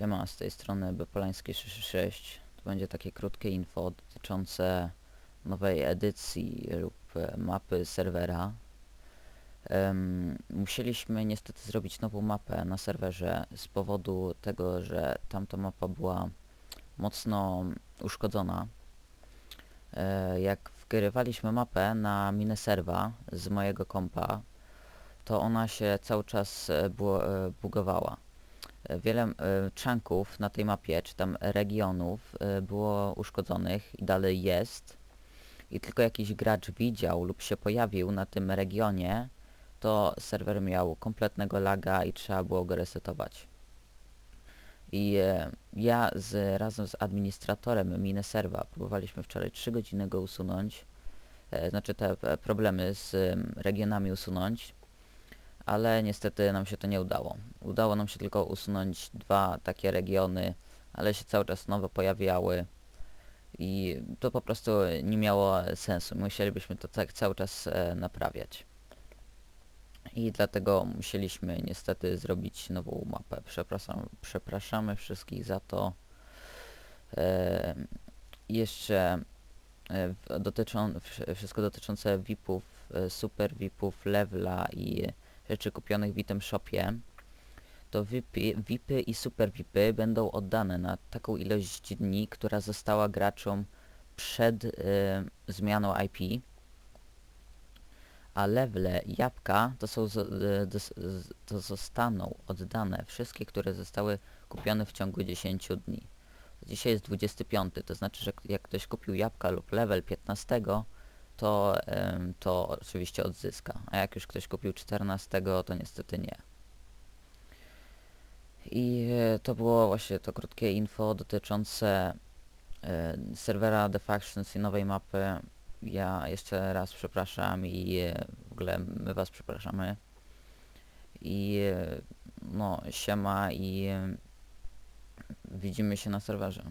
Siema, z tej strony Bepolański 666. To będzie takie krótkie info dotyczące nowej edycji lub e, mapy serwera. Em, musieliśmy niestety zrobić nową mapę na serwerze z powodu tego, że tamta mapa była mocno uszkodzona. E, jak wgrywaliśmy mapę na minę serwa z mojego kompa, to ona się cały czas e, bu- e, bugowała. Wiele e, chunków na tej mapie, czy tam regionów e, było uszkodzonych i dalej jest. I tylko jakiś gracz widział lub się pojawił na tym regionie, to serwer miał kompletnego laga i trzeba było go resetować. I e, ja z, razem z administratorem miny serwa próbowaliśmy wczoraj 3 godziny go usunąć, znaczy te problemy z regionami usunąć, ale niestety nam się to nie udało. Udało nam się tylko usunąć dwa takie regiony, ale się cały czas nowe pojawiały i to po prostu nie miało sensu. Musielibyśmy to tak cały czas e, naprawiać. I dlatego musieliśmy niestety zrobić nową mapę. Przepraszam, przepraszamy wszystkich za to. E, jeszcze e, dotyczą, wsz- wszystko dotyczące VIP-ów, e, super VIP-ów, levela i rzeczy kupionych w item shopie, to VIPy, VIPy i super VIPy będą oddane na taką ilość dni, która została graczom przed y, zmianą IP, a levele i jabłka to, są, y, to zostaną oddane wszystkie, które zostały kupione w ciągu 10 dni. Dzisiaj jest 25, to znaczy, że jak ktoś kupił jabłka lub level 15, to, to oczywiście odzyska, a jak już ktoś kupił 14, to niestety nie. I e, to było właśnie to krótkie info dotyczące e, serwera The Factions i nowej mapy. Ja jeszcze raz przepraszam i e, w ogóle my was przepraszamy. I no siema i widzimy się na serwerze.